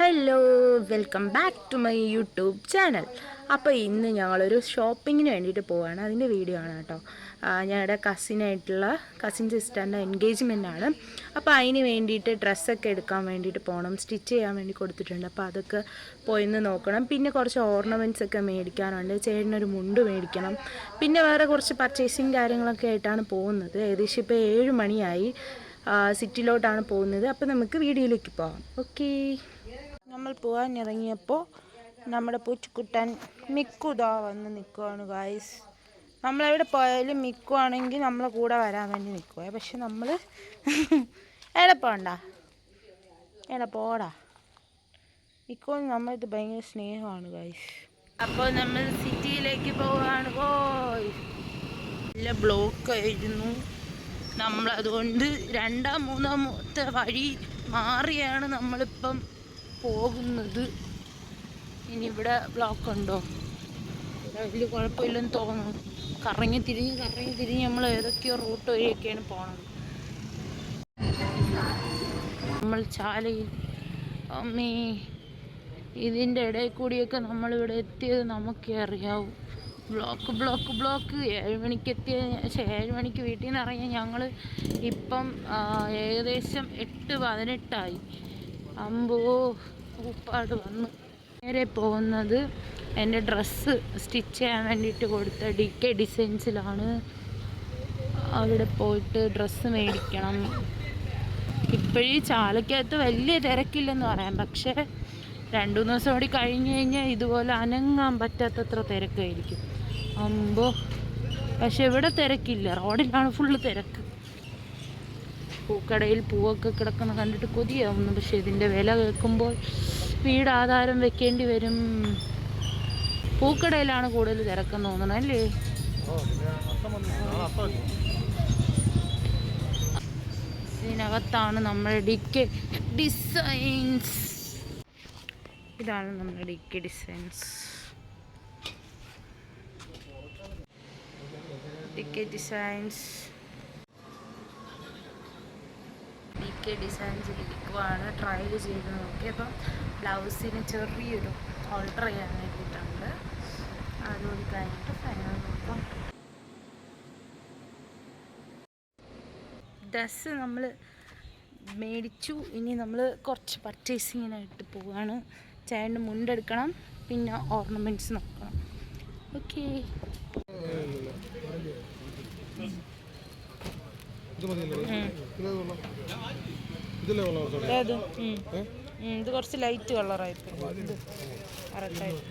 Hello welcome back to my YouTube channel അപ്പോൾ ഇന്ന് ഞങ്ങളൊരു ഷോപ്പിങ്ങിന് വേണ്ടിയിട്ട് പോവുകയാണ് അതിന്റെ വീഡിയോ ആണ് കേട്ടോ. ഞങ്ങളുടെ കസിനായിട്ടുള്ള കസിൻ സിസ്റ്ററിന്റെ എൻഗേജ്മെന്റ് ആണ്. അപ്പോൾ അതിന് വേണ്ടിയിട്ട് ഡ്രസ്സൊക്കെ എടുക്കാൻ വേണ്ടിയിട്ട് പോകണം സ്റ്റിച്ച് ചെയ്യാൻ വേണ്ടി കൊടുത്തിട്ടുണ്ട്. അപ്പോൾ അതൊക്കെ പോയിന്ന് നോക്കണം. പിന്നെ കുറച്ച് ഓർണമെന്റ്സ് ഒക്കെ മേടിക്കാനുണ്ട്. ചേട്ടനൊരു മുണ്ട് മേടിക്കണം. പിന്നെ വേറെ കുറച്ച് പർച്ചേസിങ് കാര്യങ്ങളൊക്കെ ആയിട്ടാണ് പോകുന്നത്. ഏകദേശം ഇപ്പോൾ ഏഴ് മണിയായി. സിറ്റിയിലോട്ടാണ് പോകുന്നത്. അപ്പോൾ നമുക്ക് വീഡിയോയിലേക്ക് പോകാം ഓക്കേ നമ്മൾ പോകാൻ ഇറങ്ങിയപ്പോൾ നമ്മുടെ പൂച്ചക്കുട്ടൻ മിക്കുതാ വന്ന് നിൽക്കുവാണ് ഗായ്സ് നമ്മളെവിടെ പോയാലും മിക്കുവാണെങ്കിൽ നമ്മളെ കൂടെ വരാൻ വേണ്ടി നിൽക്കുക പക്ഷെ നമ്മൾ എവിടെ പോണ്ട? എവിടെ പോടാ? മിക്കു നമ്മളിത് ഭയങ്കര സ്നേഹമാണ് ഗായ്സ് അപ്പോൾ നമ്മൾ സിറ്റിയിലേക്ക് പോവുകയാണ്. പോയി നല്ല ബ്ലോക്ക് ആയിരുന്നു. നമ്മളതുകൊണ്ട് രണ്ടാം മൂന്നാമത്തെ വഴി മാറിയാണ് നമ്മളിപ്പം. പോകുന്നത്. ഇനി ഇവിടെ ബ്ലോക്ക് ഉണ്ടോ? വലിയ കുഴപ്പമില്ലെന്ന് തോന്നുന്നു. കറങ്ങി തിരിഞ്ഞ് കറങ്ങി തിരിഞ്ഞ് നമ്മൾ ഏതൊക്കെയോ റൂട്ട് വഴിയൊക്കെയാണ് പോണത്. നമ്മൾ ചാലയിൽ അമ്മീ ഇതിന്റെ ഇടയിൽ കൂടിയൊക്കെ നമ്മളിവിടെ എത്തിയത് നമുക്കേ അറിയാവൂ. ബ്ലോക്ക് ബ്ലോക്ക് ബ്ലോക്ക് ഏഴ് മണിക്ക് എത്തിയ ഏഴ് മണിക്ക് വീട്ടിൽ നിന്ന് ഇറങ്ങിയ ഞങ്ങൾ ഇപ്പം ഏകദേശം എട്ട് പതിനെട്ടായി. അമ്പോ പൂപ്പാട് വന്നു. നേരെ പോകുന്നത് എന്റെ ഡ്രസ്സ് സ്റ്റിച്ച് ചെയ്യാൻ വേണ്ടിയിട്ട് കൊടുത്ത ഡി കെ ഡിസൈൻസിലാണ്. അവിടെ പോയിട്ട് ഡ്രസ്സ് മേടിക്കണം. ഇപ്പോഴീ ചാലക്കകത്ത് വലിയ തിരക്കില്ലെന്ന് പറയാം. പക്ഷേ രണ്ടു മൂന്ന് ദിവസം കൂടി കഴിഞ്ഞ് കഴിഞ്ഞാൽ ഇതുപോലെ അനങ്ങാൻ പറ്റാത്തത്ര തിരക്കായിരിക്കും. അമ്പോ പക്ഷെ ഇവിടെ തിരക്കില്ല. റോഡിലാണ് ഫുള്ള് തിരക്ക്. പൂക്കടയിൽ പൂവൊക്കെ കിടക്കുന്ന കണ്ടിട്ട് കൊതിയാവുന്നു. പക്ഷെ ഇതിന്റെ വില കേൾക്കുമ്പോൾ വീട് ആധാരം വെക്കേണ്ടി വരും. പൂക്കടയിലാണ് കൂടുതൽ തിരക്കെന്ന് തോന്നണം അല്ലേ? ഇതിനകത്താണ് നമ്മുടെ ഡിക്കെ ഡിസൈൻസ്. ഇതാണ് നമ്മുടെ D K designs. D K designs. D K designs ലിക്വാണ് trial ചെയ്ത് നോക്കി അപ്പം ബ്ലൗസിന് ചെറിയൊരു ഓൾട്ടർ ചെയ്യാൻ വേണ്ടിയിട്ടുണ്ട്. അതുകൂടി കഴിഞ്ഞിട്ട് ഫൈനൽ നോക്കാം. ഡ്രസ്സ് നമ്മൾ മേടിച്ചു. ഇനി നമ്മൾ കുറച്ച് പർച്ചേസിങ്ങിനായിട്ട് പോവാണ്. ചേട്ടന് മുണ്ടെടുക്കണം പിന്നെ ഓർണമെന്റ്സ് നോക്കണം. ഓക്കെ ഇത് മതിയല്ലേ ഇത് കൊള്ളാം ഇതില്ലേ കൊള്ളാം കുറച്ചുകൂടെ? ഏത്? ഇത് കുറച്ച് ലൈറ്റ് കറക്റ്റായിട്ട്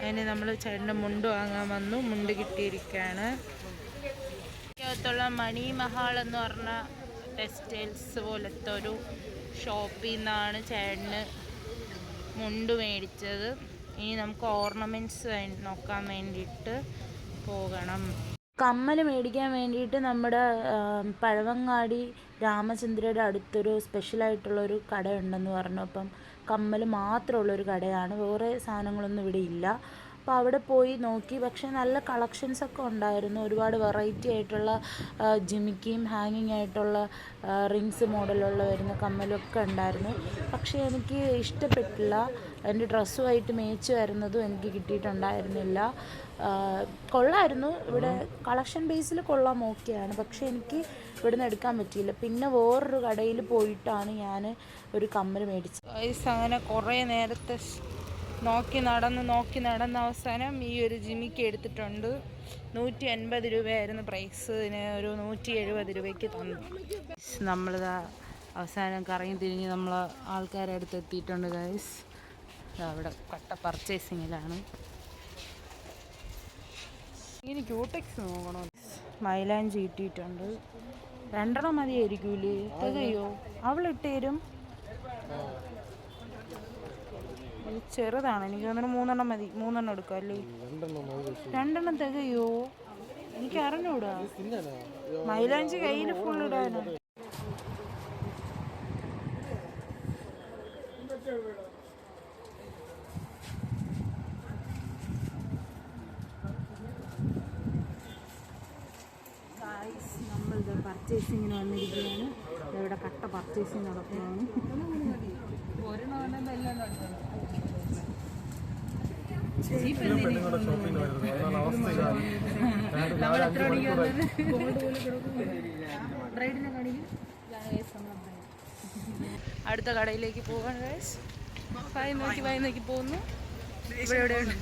അതിന് നമ്മൾ ചേട്ടന്റെ മുണ്ട് വാങ്ങാൻ വന്നു. മുണ്ട് കിട്ടിയിരിക്കുകയാണ് അകത്തുള്ള മണി മഹാൾ എന്ന് പറഞ്ഞ ടെക്സ്റ്റൈൽസ് പോലത്തെ ഒരു ഷോപ്പിൽ നിന്നാണ് ചേട്ടന് മുണ്ട് മേടിച്ചത്. ഇനി നമുക്ക് ഓർണമെന്റ്സ് നോക്കാൻ വേണ്ടിയിട്ട് പോകണം. കമ്മൽ മേടിക്കാൻ വേണ്ടിയിട്ട് നമ്മുടെ പഴവങ്ങാടി രാമചന്ദ്രയുടെ അടുത്തൊരു സ്പെഷ്യലായിട്ടുള്ളൊരു കടയുണ്ടെന്ന് പറഞ്ഞു. അപ്പം കമ്മൽ മാത്രമുള്ളൊരു കടയാണ്. വേറെ സാധനങ്ങളൊന്നും ഇവിടെ ഇല്ല. അപ്പോൾ അവിടെ പോയി നോക്കി. പക്ഷേ നല്ല കളക്ഷൻസ് ഒക്കെ ഉണ്ടായിരുന്നു. ഒരുപാട് വെറൈറ്റി ആയിട്ടുള്ള ജിമിക്കിയും ഹാങ്ങിങ് ആയിട്ടുള്ള റിങ്സ് മോഡലുള്ള വരുന്ന കമ്മലൊക്കെ ഉണ്ടായിരുന്നു. പക്ഷേ എനിക്ക് ഇഷ്ടപ്പെട്ടില്ല. എന്റെ ഡ്രസ്സുമായിട്ട് മേച്ച് വരുന്നതും എനിക്ക് കിട്ടിയിട്ടുണ്ടായിരുന്നില്ല. കൊള്ളായിരുന്നു. ഇവിടെ കളക്ഷൻ ബേസിൽ കൊള്ളാൻ ഓക്കെയാണ്. പക്ഷേ എനിക്ക് ഇവിടുന്ന് എടുക്കാൻ പറ്റിയില്ല. പിന്നെ വേറൊരു കടയിൽ പോയിട്ടാണ് ഞാൻ ഒരു കമ്മൽ മേടിച്ചത്. വയസ്സ് അങ്ങനെ കുറേ നേരത്തെ നോക്കി നടന്ന് നോക്കി നടന്ന അവസാനം ഈ ഒരു ജിമിക്ക് എടുത്തിട്ടുണ്ട്. നൂറ്റി അൻപത് രൂപയായിരുന്നു പ്രൈസ്. ഇതിന് ഒരു നൂറ്റി എഴുപത് രൂപയ്ക്ക് തന്നു. നമ്മളിതാ അവസാനം കറങ്ങി തിരിഞ്ഞ് നമ്മൾ ആൾക്കാരെ അടുത്ത് എത്തിയിട്ടുണ്ട് ഗൈസ് അവിടെ കട്ട പർച്ചേസിങ്ങിലാണ് ഇനി ക്യൂടെക്സ് നോക്കണോ? മൈലാഞ്ചി ഇട്ടിട്ടുണ്ട്. രണ്ടെണ്ണം മതിയായിരിക്കൂലേ? തികയോ അവളിട്ട് തരും. ചെറുതാണ്. എനിക്ക് തോന്നുന്നു മൂന്നെണ്ണം മതി. മൂന്നെണ്ണം എടുക്കാം അല്ലേ? രണ്ടെണ്ണം തികയോ എനിക്ക് അറിഞ്ഞൂടാ? മൈലാഞ്ചി കയ്യിൽ ഫുൾ ഇടാനോ. പർച്ചേസിങ്ങിന് വന്നിരിക്കുകയാണ്. ഇവിടെ കട്ട പർച്ചേസിങ് നടക്കുകയാണ്. അടുത്ത കടയിലേക്ക് പോകാൻ വായി നോക്കി വായി നോക്കി പോകുന്നു. ഇവിടെ എവിടെയുണ്ട്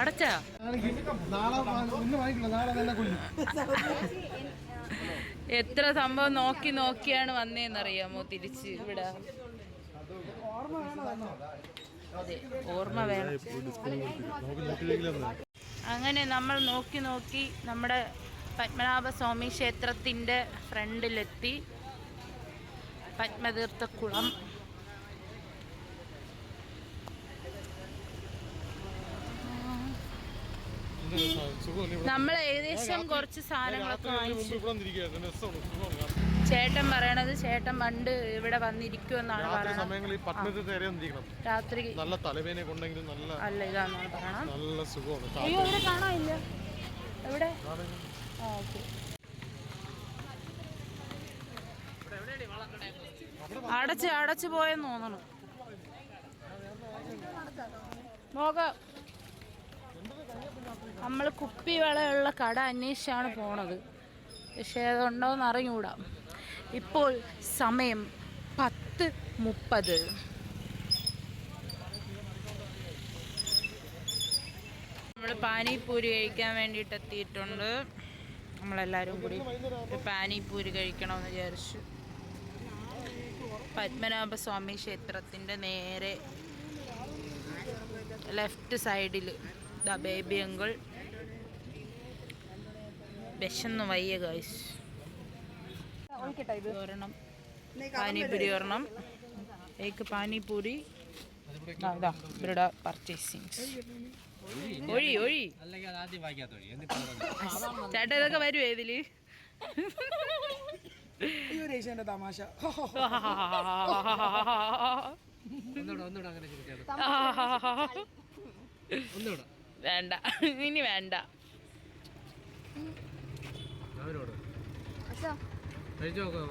അടച്ചാ? എത്ര സംഭവം നോക്കി നോക്കിയാണ് വന്നേന്നറിയാമോ തിരിച്ച് ഇവിടെ? ഓർമ്മ വേണം. അങ്ങനെ നമ്മൾ നോക്കി നോക്കി നമ്മുടെ പത്മനാഭസ്വാമി ക്ഷേത്രത്തിന്റെ ഫ്രണ്ടിലെത്തി. പത്മതീർത്ഥക്കുളം. നമ്മൾ ഏകദേശം കുറച്ച് സാധനങ്ങളൊക്കെ വാങ്ങിച്ചു. ചേട്ടൻ പറയണത് ചേട്ടൻ പണ്ട് ഇവിടെ വന്നിരിക്കുമെന്നാണ് എന്നാണ് പറയുന്നത് രാത്രി നല്ല തലവേനെ കൊണ്ടെങ്കിലും നല്ല അല്ല ഇതാണെന്നാണ് പറയണം നല്ല സുഖമാണ് അയ്യോ ഇവിടെ കാണാനില്ല. എവിടെ? ആ ഓക്കെ. അടച്ച് അടച്ചു പോയെന്ന് തോന്നണു. നോക്കാം. നമ്മൾ കുപ്പി വളയുള്ള കട അന്വേഷിച്ചാണ് പോണത്. പക്ഷേ അതുണ്ടോയെന്ന് അറിഞ്ഞൂടാ. ഇപ്പോൾ സമയം പത്ത് മുപ്പത്. നമ്മൾ പാനിപ്പൂരി കഴിക്കാൻ വേണ്ടിയിട്ട് എത്തിയിട്ടുണ്ട് നമ്മളെല്ലാവരും കൂടി പാനിപ്പൂരി കഴിക്കണമെന്ന് വിചാരിച്ചു. പത്മനാഭസ്വാമി ക്ഷേത്രത്തിന്റെ നേരെ ലെഫ്റ്റ് സൈഡിൽ ദ ബേബി അങ്കിൾ. വിശന്ന് വയ്യ കാശ് ഒരെണ്ണം പാനിപ്പൂരി ഒരെണ്ണം. ഏക്ക് പാനിപ്പൂരി. ഇതാ ഇവരുടെ പർച്ചേസിങ് ഒഴി ഒഴി. ചേട്ടാ ഇതൊക്കെ വരുമോ വായിക്കാത്ത വരുവോ ഇതിൽ തമാശ. ഒന്നുകൂടെ ഒന്നുകൂടെ അങ്ങനെ ചിരിക്കാതെ ഒന്നുകൂടെ. വേണ്ട ഇനി വേണ്ട. അവരോട് കഴിച്ചു നോക്കാം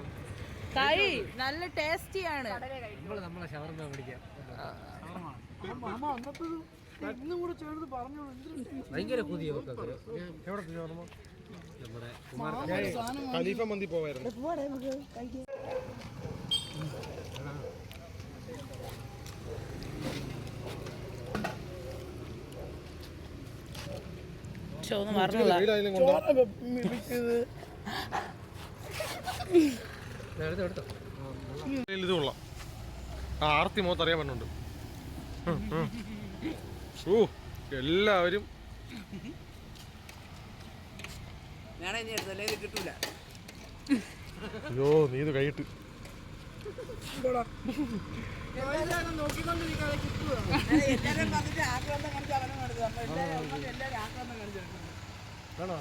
കഴി. നല്ല ടേസ്റ്റിയാണ്. നമ്മളെ പിടിക്കാം. മാമ അന്നത്തെ ഇന്നും കൂടെ ചേർന്ന് പറഞ്ഞു ഭയങ്കര കൊതിയോ എവിടെ ഓർമ്മ നമ്മുടെ ഖലീഫ. മന്തി പോവായിരുന്നു. ചോന്ന് ഇത് കൊള്ളാം ആ ആർത്തി മുഖത്ത് അറിയാൻ പറ്റുന്നുണ്ട് ഉം, ഉം. ഓ എല്ലാവരും അയ്യോ നീ ഇത് കൈയിട്ട്. എല്ലാരും വന്നിട്ട് ആക്രാന്തം കാണിച്ച് അവനെ കാണിച്ചു നമ്മൾ എല്ലാവരും എല്ലാവരും ആക്രാന്തം കാണിച്ചു ആണോ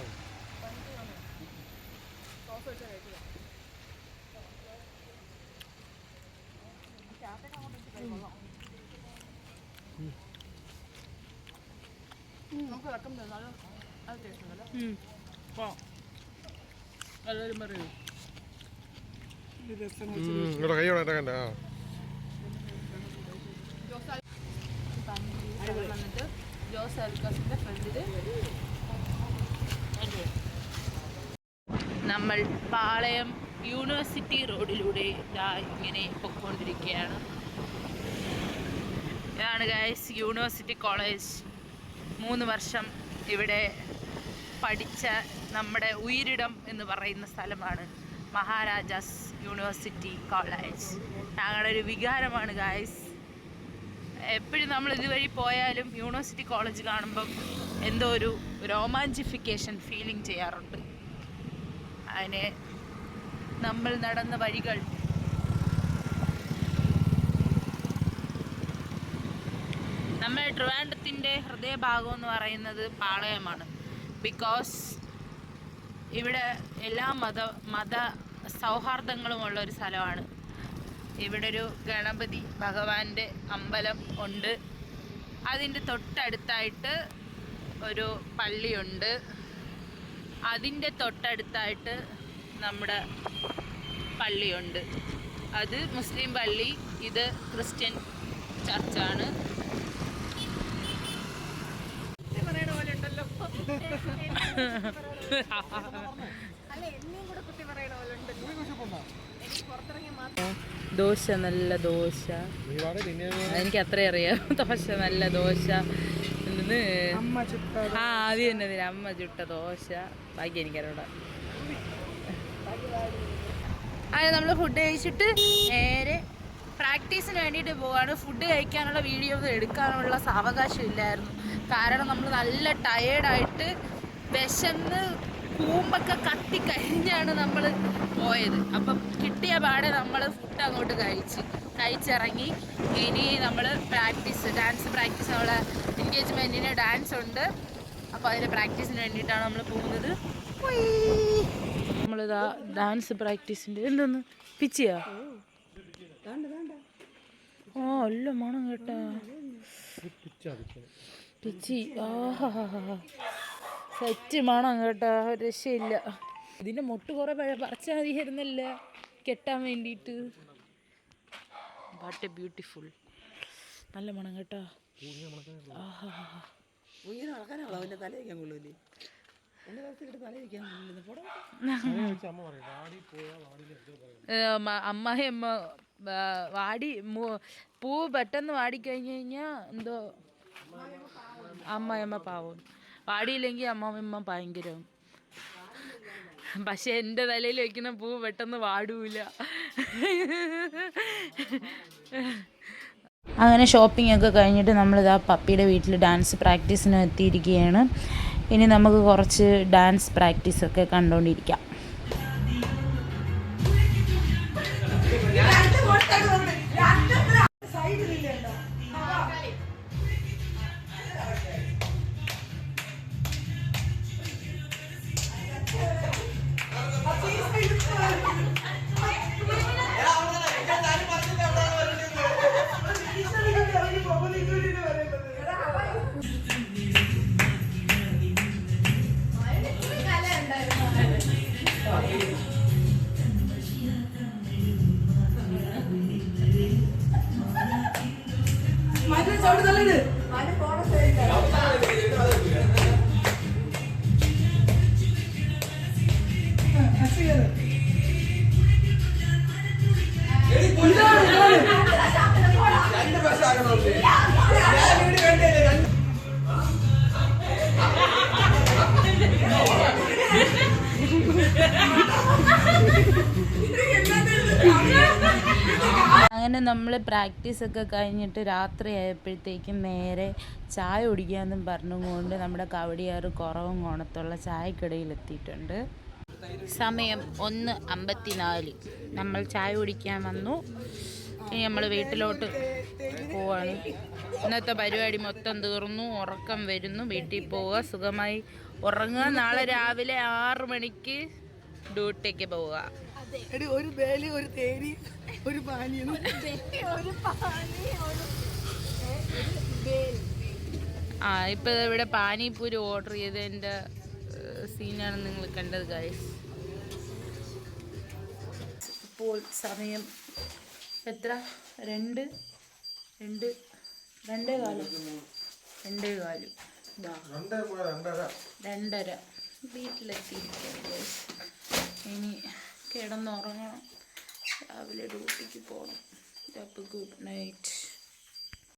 നമുക്ക് ഇറക്കം തന്നാലും അത് ടേസ്റ്റ് ഉണ്ടല്ലോ. എല്ലാവരും പറയൂ. കൈ ഇവിടെ ഇട്ടേക്കണ്ട ആ. വന്നിട്ട് ജോസ് അൽക്കാസിന്റെ ഫ്രണ്ടിൽ. നമ്മൾ പാളയം യൂണിവേഴ്സിറ്റി റോഡിലൂടെ ഇങ്ങനെ പൊയ്ക്കൊണ്ടിരിക്കുകയാണ് ഇതാണ് ഗൈസ് യൂണിവേഴ്സിറ്റി കോളേജ്. മൂന്ന് വർഷം ഇവിടെ പഠിച്ച നമ്മുടെ ഉയരിടം എന്ന് പറയുന്ന സ്ഥലമാണ് മഹാരാജാസ് യൂണിവേഴ്സിറ്റി കോളേജ്. ഞങ്ങളുടെ ഒരു വികാരമാണ് ഗായ്സ് എപ്പോഴും നമ്മൾ ഇതുവഴി പോയാലും യൂണിവേഴ്സിറ്റി കോളേജ് കാണുമ്പം എന്തോ ഒരു രോമാഞ്ചിഫിക്കേഷൻ ഫീലിംഗ് ചെയ്യാറുണ്ട്. അതിന് നമ്മൾ നടന്ന വഴികൾ. നമ്മുടെ ട്രിവാൻഡത്തിന്റെ ഹൃദയഭാഗം എന്ന് പറയുന്നത് പാളയമാണ്. ബിക്കോസ് ഇവിടെ എല്ലാ മത മത സൗഹാർദ്ദങ്ങളുമുള്ള ഒരു സ്ഥലമാണ്. ഇവിടെ ഒരു ഗണപതി ഭഗവാന്റെ അമ്പലം ഉണ്ട്. അതിന്റെ തൊട്ടടുത്തായിട്ട് ഒരു പള്ളിയുണ്ട്. അതിന്റെ തൊട്ടടുത്തായിട്ട് നമ്മുടെ പള്ളിയുണ്ട്. അത് മുസ്ലിം പള്ളി ഇത് ക്രിസ്ത്യൻ ചർച്ചാണ്. ദോശ നല്ല ദോശ. എനിക്ക് അത്രേ അറിയാം. ദോശ നല്ല ദോശ. എന്തെന്ന്? ആ അത് തന്നെ അതിന് അമ്മ ചുട്ട ദോശ. ബാക്കി എനിക്കറിയാം അതെ നമ്മൾ ഫുഡ് കഴിച്ചിട്ട് നേരെ പ്രാക്ടീസിന് വേണ്ടിയിട്ട് പോവാണ്. ഫുഡ് കഴിക്കാനുള്ള വീഡിയോ എടുക്കാനുള്ള സാവകാശം ഇല്ലായിരുന്നു. കാരണം നമ്മൾ നല്ല ടയേർഡായിട്ട് വിശന്ന് കൂമ്പൊക്കെ കത്തി കഴിഞ്ഞാണ് നമ്മൾ പോയത്. അപ്പം കിട്ടിയ പാടെ നമ്മൾ ഫുഡ് അങ്ങോട്ട് കഴിച്ച് കഴിച്ചിറങ്ങി. ഇനി നമ്മൾ പ്രാക്ടീസ് ഡാൻസ് പ്രാക്ടീസ് നമ്മളെ എൻഗേജ്മെന്റിന് ഡാൻസ് ഉണ്ട്. അപ്പോൾ അതിന്റെ പ്രാക്ടീസിന് വേണ്ടിയിട്ടാണ് നമ്മൾ പോകുന്നത്. നമ്മളിതാ ഡാൻസ് പ്രാക്ടീസിന്റെ എന്തൊന്ന്? പിച്ചിയാ? ഓ അല്ല മണം കേട്ടാ. പിച്ചി ആഹാ സെറ്റ് മണം കേട്ടോ ഒരു രക്ഷയില്ല. ഇതിന്റെ മുട്ട് കുറേ പറിച്ചാൽ മതിയായിരുന്നല്ലേ? കെട്ടാൻ വേണ്ടിയിട്ട്. എ ബ്യൂട്ടിഫുൾ നല്ല മണം കേട്ടോ. അമ്മായി അമ്മ വാടി പൂ പെട്ടെന്ന് വാടിക്കഴിഞ്ഞ് കഴിഞ്ഞാൽ എന്തോ? അമ്മയമ്മ പാവം. വാടിയില്ലെങ്കിൽ അമ്മാമ്മ ഭയങ്കരം. പക്ഷെ എന്റെ തലയിൽ വെക്കുന്ന പൂ പെട്ടെന്ന് വാടൂല. അങ്ങനെ ഷോപ്പിംഗ് ഒക്കെ കഴിഞ്ഞിട്ട് നമ്മളിതാ പപ്പിയുടെ വീട്ടിൽ ഡാൻസ് പ്രാക്ടീസിന് എത്തിയിരിക്കുകയാണ്. ഇനി നമുക്ക് കുറച്ച് ഡാൻസ് പ്രാക്ടീസൊക്കെ കണ്ടുകൊണ്ടിരിക്കാം. അങ്ങനെ നമ്മൾ പ്രാക്ടീസൊക്കെ കഴിഞ്ഞിട്ട് രാത്രി ആയപ്പോഴത്തേക്കും നേരെ ചായ കുടിക്കാമെന്നും പറഞ്ഞുകൊണ്ട് നമ്മുടെ കവടിയാറ് കുറവും കോണത്തുള്ള ചായക്കടയിൽ എത്തിയിട്ടുണ്ട് സമയം ഒന്ന് അമ്പത്തിനാല്. നമ്മൾ ചായ കുടിക്കാൻ വന്നു. ഇനി നമ്മൾ വീട്ടിലോട്ട് പോവാണ്. ഇന്നത്തെ പരിപാടി മൊത്തം തീർന്നു. ഉറക്കം വരുന്നു. വീട്ടിൽ പോവുക. സുഖമായി ഉറങ്ങുക. നാളെ രാവിലെ ആറ് മണിക്ക് ഡ്യൂട്ടിക്ക് പോവുക. എടി ഒരു ബേലി ഒരു തേരി ഒരു പാനിയും ആ ഇപ്പൊ ഇവിടെ പാനിപ്പൂരി ഓർഡർ ചെയ്തതിന്റെ സീനാണ് നിങ്ങൾ കണ്ടത് ഗൈസ് ഇപ്പോൾ സമയം എത്ര? രണ്ട് രണ്ട് രണ്ടേ കാലം. രണ്ടേ കാലം. രണ്ടര. guys. ഇനി കിടന്നുറങ്ങണം. രാവിലെ ഡ്യൂട്ടിക്ക് പോകണം അപ്പോൾ ഗുഡ് നൈറ്റ്.